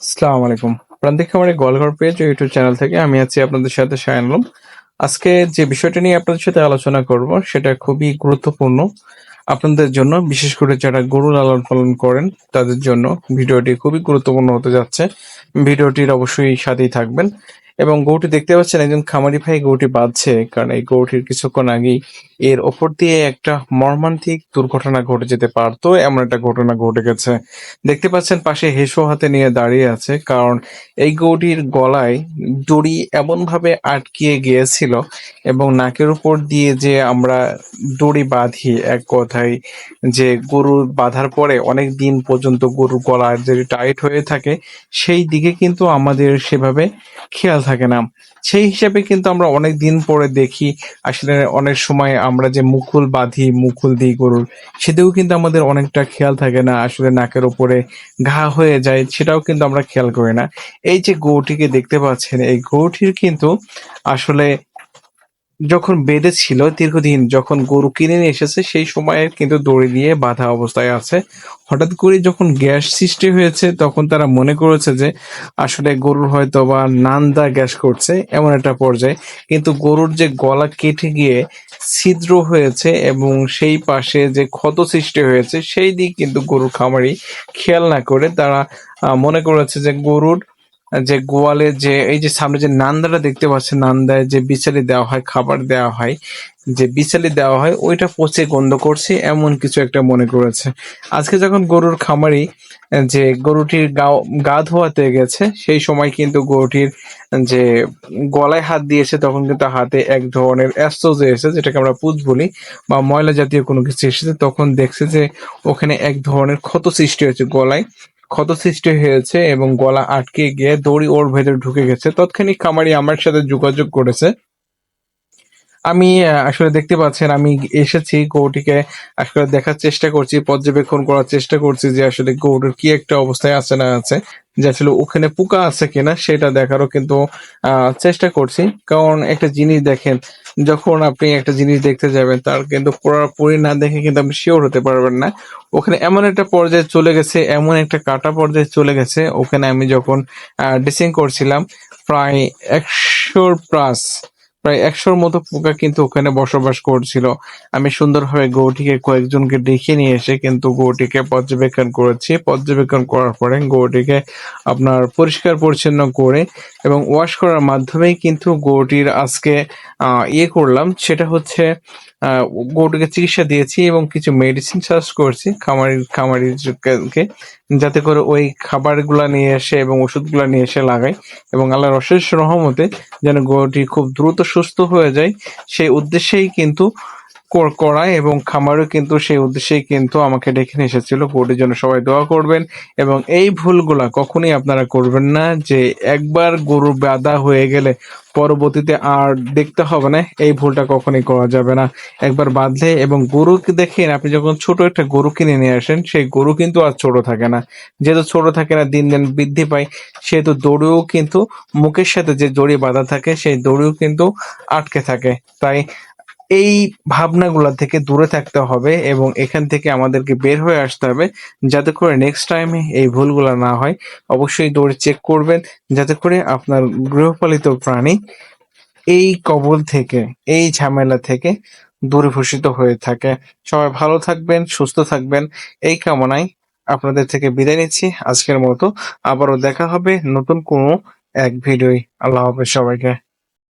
আসসালামু আলাইকুম। প্রান্তিক খামারে গোয়ালঘর পেজ ইউটিউব চ্যানেল থেকে আমি আছি আপনাদের সাথে শায়ান আলম। আজকে যে বিষয়টা নিয়ে আপনাদের সাথে আলোচনা করব, সেটা খুবই গুরুত্বপূর্ণ। আপনাদের জন্য, বিশেষ করে যারা গরু লালন পালন করেন, তাদের জন্য ভিডিওটি খুবই গুরুত্বপূর্ণ হতে যাচ্ছে। ভিডিওটির অবশ্যই সাথেই থাকবেন। এবং গরুটি দেখতে পাচ্ছেন, একজন খামারি ভাই গরুটি বাঁধছে। কারণ এই গরুটির কিছুক্ষণ আগেই এর ওপর দিয়ে একটা মর্মান্তিক দুর্ঘটনা ঘটে যেতে পারতো এমন একটা ঘটনা ঘটে গেছে। দেখতে পাচ্ছেন পাশে হেসো হাতে নিয়ে দাঁড়িয়ে আছে, কারণ এই গরুটির গলায় দড়ি এমন ভাবে আটকিয়ে গিয়েছিল এবং নাকের উপর দিয়ে যে আমরা দড়ি বাঁধি এক কথায় যে গরু বাঁধার পরে অনেক দিন পর্যন্ত গরুর গলা যে টাইট হয়ে থাকে, সেই দিকে কিন্তু আমাদের সেভাবে খেয়াল থাকে না। সেই হিসাবে কিন্তু আমরা অনেক দিন পরে দেখি, আসলে অনেক সময় আমরা যে মুকুল বাঁধি, মুকুল দিই গরুর সেটাও কিন্তু আমাদের অনেকটা খেয়াল থাকে না, আসলে নাকের ওপরে ঘা হয়ে যায়, সেটাও কিন্তু আমরা খেয়াল করি না। এই যে গরুটিকে দেখতে পাচ্ছেন, এই গরুটির কিন্তু আসলে যখন বেঁধে ছিল, দীর্ঘদিন যখন গরু কিনে নিয়ে এসেছে, সেই সময়ে কিন্তু দড়ি দিয়ে বাঁধা অবস্থায় আছে। হঠাৎ করে যখন গ্যাস সৃষ্টি হয়েছে, তখন তারা মনে করেছে যে, আসলে গরুর হয়তো বা নান্দা গ্যাস করছে, এমন একটা পর্যায়ে। কিন্তু গরুর যে গলা কেটে গিয়ে ছিদ্র হয়েছে এবং সেই পাশে যে ক্ষত সৃষ্টি হয়েছে, সেই দিক কিন্তু গরুর খামারি খেয়াল না করে তারা মনে করেছে যে গরুর যে গোয়ালে যে, এই যে সামনে যে নান্দাটা দেখতে পাচ্ছেন, নান্দায় যে বিচালি দেওয়া হয়, খাবার দেওয়া হয়, যে বিচালি দেওয়া হয়, ওইটা পচে গন্ধ করছে, এমন কিছু একটা মনে করেছে। আজকে যখন গরুর খামারি, যে গরুটির গা গা ধোয়াতে গেছে, সেই সময় কিন্তু গরুটির যে গলায় হাত দিয়েছে, তখন কিন্তু হাতে এক ধরনের অ্যাস্ট্রোজ এসেছে, যেটাকে আমরা পুজ বলি, বা ময়লা জাতীয় কোনো কিছু এসেছে, তখন দেখছে যে ওখানে এক ধরনের ক্ষত সৃষ্টি হয়েছে গলায়। ক্ষত সৃষ্টি হয়েছে এবং গলা আটকে গিয়ে দড়ি ওর ভেতরে ঢুকে গেছে। তৎক্ষণিক খামারি আমার সাথে যোগাযোগ করেছে। আমি আসলে দেখতে পাচ্ছেন, আমি এসেছি গৌটিকে আসলে দেখার চেষ্টা করছি, পর্যবেক্ষণ করার চেষ্টা করছি যে আসলে গরুর কি একটা অবস্থায় আছে না আছে, যে আসলে ওখানে পোকা আছে কিনা সেটা দেখারও কিন্তু চেষ্টা করছি। কারণ একটা জিনিস দেখেন, যখন আপনি একটা জিনিস দেখতে যাবেন, তার কিন্তু পুরোপুরি না দেখে কিন্তু আপনি শিওর হতে পারবেন না। ওখানে এমন একটা পর্যায়ে চলে গেছে, এমন একটা কাটা পর্যায়ে চলে গেছে, ওখানে আমি যখন ড্রেসিং করছিলাম, প্রায় একশোর প্লাস প্রায় একশোর মতো পোকা কিন্তু ওখানে বসবাস করছিল। আমি সুন্দরভাবে গৌটিকে কয়েকজনকে দেখে নিয়ে এসে কিন্তু গৌটিকে পর্যবেক্ষণ করেছি। পর্যবেক্ষণ করার পরে গৌটিকে আপনার পরিষ্কার পরিচ্ছন্ন করে এবং ওয়াশ করার মাধ্যমেই কিন্তু গৌটির আজকে ইয়ে করলাম। সেটা হচ্ছে গরুটিকে চিকিৎসা দিয়েছি এবং কিছু মেডিসিন সার্চ করছি খামারি খামারিকে যাতে করে ওই খাবারগুলা নিয়ে এসে এবং ওষুধগুলা নিয়ে এসে লাগাই এবং আল্লাহর অশেষ রহমতে যেন গরুটি খুব দ্রুত সুস্থ হয়ে যায়। সেই উদ্দেশ্যেই কিন্তু করায় এবং খামারও কিন্তু সেই উদ্দেশ্যেই কিন্তু আমাকে ডেকে নিয়ে এসেছিল। গরুটির জন্য সবাই দোয়া করবেন এবং এই ভুলগুলা কখনোই আপনারা করবেন না যে একবার গরু বাধা হয়ে গেলে পরবর্তীতে আর দেখতে হবে না, এই ভুলটা কখনই করা যাবে না। একবার বাঁধলে এবং গরুকে দেখেন, আপনি যখন ছোট একটা গরু কিনে নিয়ে আসেন, সেই গরু কিন্তু আর ছোট থাকে না। যেহেতু ছোট থাকে না, দিন দিন বৃদ্ধি পায়, সেহেতু দড়িও কিন্তু মুখের সাথে যে দড়ি বাঁধা থাকে, সেই দড়িও কিন্তু আটকে থাকে। তাই এই ভাবনাগুলা থেকে দূরে থাকতে হবে এবং এখান থেকে আমাদেরকে বের হয়ে আসতে হবে। যাতে করে নেক্সট টাইমে এই ভুলগুলো না হয়, অবশ্যই দৌড়ে চেক করবেন। যাতে করে আপনার গৃহপালিত প্রাণী এই কবল থেকে, এই ঝামেলা থেকে দূরীভূষিত হয়ে থাকে। সবাই ভালো থাকবেন, সুস্থ থাকবেন। এই কামনায় আপনাদের থেকে বিদায় নিচ্ছি। আজকের মতো আবারও দেখা হবে নতুন কোনো এক ভিডিওই আল্লাহ হাফেজ সবাইকে।